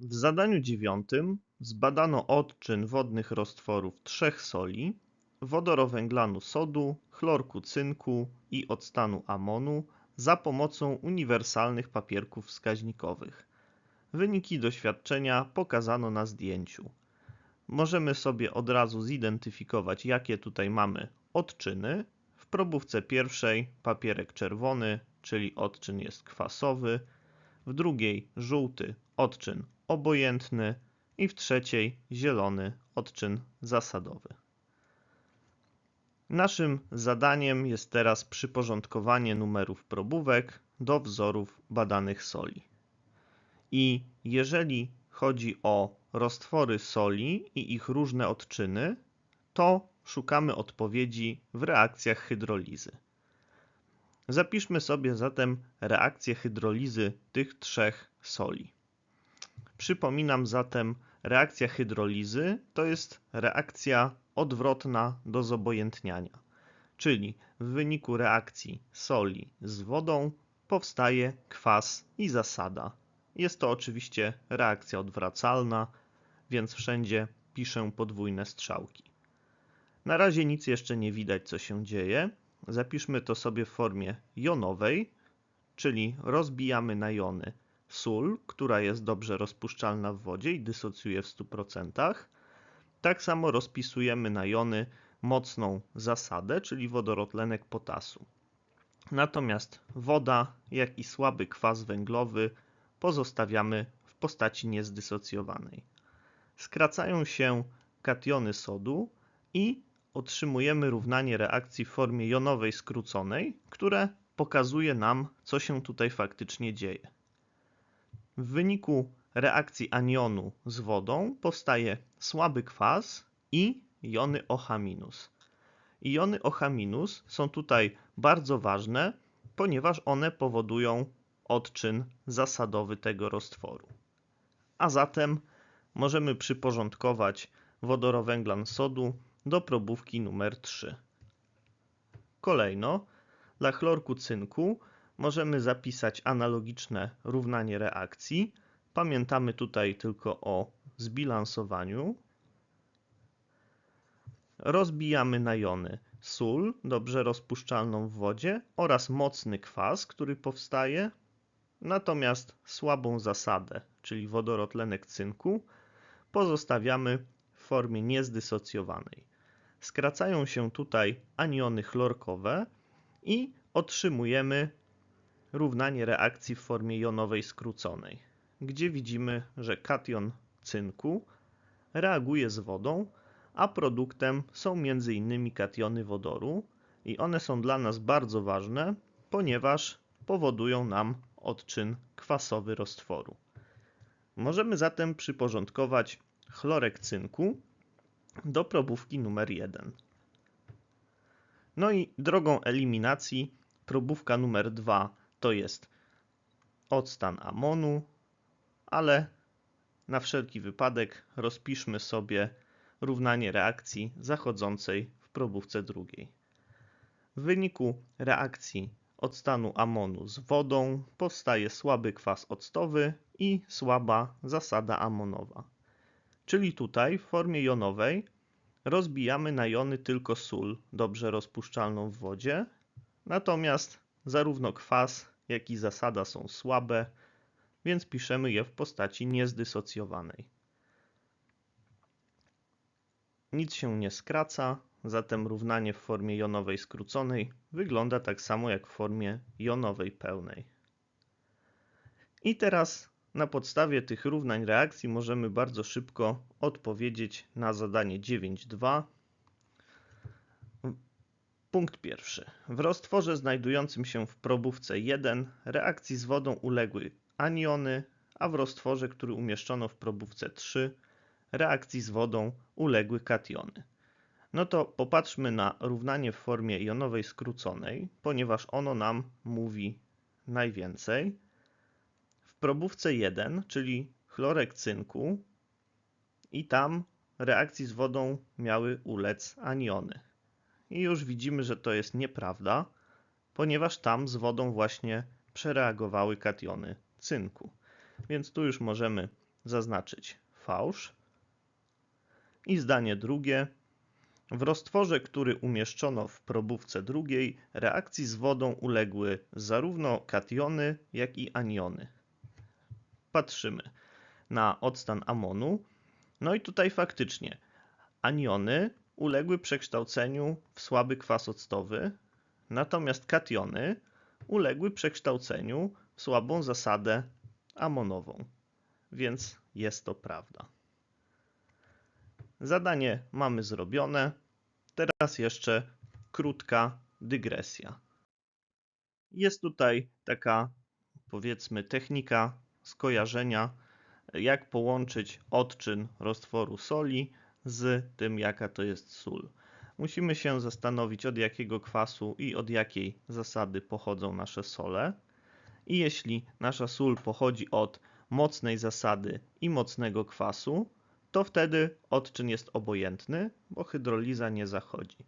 W zadaniu dziewiątym zbadano odczyn wodnych roztworów trzech soli, wodorowęglanu sodu, chlorku cynku i octanu amonu za pomocą uniwersalnych papierków wskaźnikowych. Wyniki doświadczenia pokazano na zdjęciu. Możemy sobie od razu zidentyfikować, jakie tutaj mamy odczyny. W probówce pierwszej papierek czerwony, czyli odczyn jest kwasowy, w drugiej żółty odczyn obojętny i w trzeciej zielony odczyn zasadowy. Naszym zadaniem jest teraz przyporządkowanie numerów probówek do wzorów badanych soli. I jeżeli chodzi o roztwory soli i ich różne odczyny, to szukamy odpowiedzi w reakcjach hydrolizy. Zapiszmy sobie zatem reakcję hydrolizy tych trzech soli. Przypominam zatem, reakcja hydrolizy to jest reakcja odwrotna do zobojętniania, czyli w wyniku reakcji soli z wodą powstaje kwas i zasada. Jest to oczywiście reakcja odwracalna, więc wszędzie piszę podwójne strzałki. Na razie nic jeszcze nie widać, co się dzieje. Zapiszmy to sobie w formie jonowej, czyli rozbijamy na jony sól, która jest dobrze rozpuszczalna w wodzie i dysocjuje w 100%. Tak samo rozpisujemy na jony mocną zasadę, czyli wodorotlenek potasu. Natomiast woda, jak i słaby kwas węglowy pozostawiamy w postaci niezdysocjowanej. Skracają się kationy sodu i otrzymujemy równanie reakcji w formie jonowej skróconej, które pokazuje nam, co się tutaj faktycznie dzieje. W wyniku reakcji anionu z wodą powstaje słaby kwas i jony OH-. Jony OH- są tutaj bardzo ważne, ponieważ one powodują odczyn zasadowy tego roztworu. A zatem możemy przyporządkować wodorowęglan sodu do probówki numer 3. Kolejno, dla chlorku cynku możemy zapisać analogiczne równanie reakcji. Pamiętamy tutaj tylko o zbilansowaniu. Rozbijamy na jony sól, dobrze rozpuszczalną w wodzie, oraz mocny kwas, który powstaje, natomiast słabą zasadę, czyli wodorotlenek cynku, pozostawiamy w formie niezdysocjowanej. Skracają się tutaj aniony chlorkowe i otrzymujemy równanie reakcji w formie jonowej skróconej, gdzie widzimy, że kation cynku reaguje z wodą, a produktem są m.in. kationy wodoru i one są dla nas bardzo ważne, ponieważ powodują nam odczyn kwasowy roztworu. Możemy zatem przyporządkować chlorek cynku do probówki numer 1. No i drogą eliminacji probówka numer 2 to jest octan amonu, ale na wszelki wypadek rozpiszmy sobie równanie reakcji zachodzącej w probówce drugiej. W wyniku reakcji octanu amonu z wodą powstaje słaby kwas octowy i słaba zasada amonowa. Czyli tutaj w formie jonowej rozbijamy na jony tylko sól dobrze rozpuszczalną w wodzie, natomiast zarówno kwas, jak i zasada są słabe, więc piszemy je w postaci niezdysocjowanej. Nic się nie skraca, zatem równanie w formie jonowej skróconej wygląda tak samo jak w formie jonowej pełnej. I teraz na podstawie tych równań reakcji możemy bardzo szybko odpowiedzieć na zadanie 9.2. Punkt pierwszy. W roztworze znajdującym się w probówce 1 reakcji z wodą uległy aniony, a w roztworze, który umieszczono w probówce 3 reakcji z wodą uległy kationy. No to popatrzmy na równanie w formie jonowej skróconej, ponieważ ono nam mówi najwięcej. W probówce 1, czyli chlorek cynku, i tam reakcji z wodą miały ulec aniony. I już widzimy, że to jest nieprawda, ponieważ tam z wodą właśnie przereagowały kationy cynku. Więc tu już możemy zaznaczyć fałsz. I zdanie drugie. W roztworze, który umieszczono w probówce drugiej, reakcji z wodą uległy zarówno kationy, jak i aniony. Patrzymy na odstan amonu. No i tutaj faktycznie aniony uległy przekształceniu w słaby kwas octowy, natomiast kationy uległy przekształceniu w słabą zasadę amonową. Więc jest to prawda. Zadanie mamy zrobione. Teraz jeszcze krótka dygresja. Jest tutaj taka, powiedzmy, technika skojarzenia, jak połączyć odczyn roztworu soli z tym, jaka to jest sól. Musimy się zastanowić, od jakiego kwasu i od jakiej zasady pochodzą nasze sole. I jeśli nasza sól pochodzi od mocnej zasady i mocnego kwasu, to wtedy odczyn jest obojętny, bo hydroliza nie zachodzi.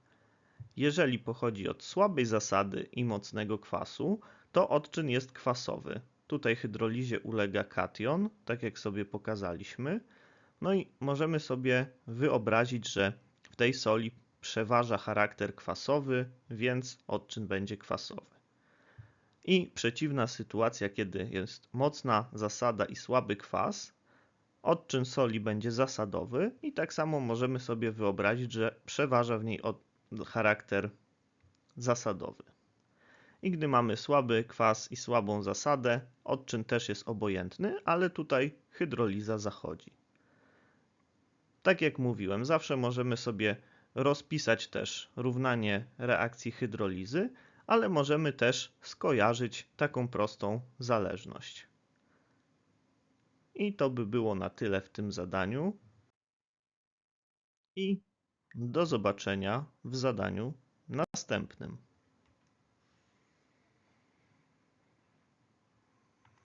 Jeżeli pochodzi od słabej zasady i mocnego kwasu, to odczyn jest kwasowy. Tutaj hydrolizie ulega kation, tak jak sobie pokazaliśmy. No i możemy sobie wyobrazić, że w tej soli przeważa charakter kwasowy, więc odczyn będzie kwasowy. I przeciwna sytuacja, kiedy jest mocna zasada i słaby kwas, odczyn soli będzie zasadowy i tak samo możemy sobie wyobrazić, że przeważa w niej charakter zasadowy. I gdy mamy słaby kwas i słabą zasadę, odczyn też jest obojętny, ale tutaj hydroliza zachodzi. Tak jak mówiłem, zawsze możemy sobie rozpisać też równanie reakcji hydrolizy, ale możemy też skojarzyć taką prostą zależność. I to by było na tyle w tym zadaniu. I do zobaczenia w zadaniu następnym.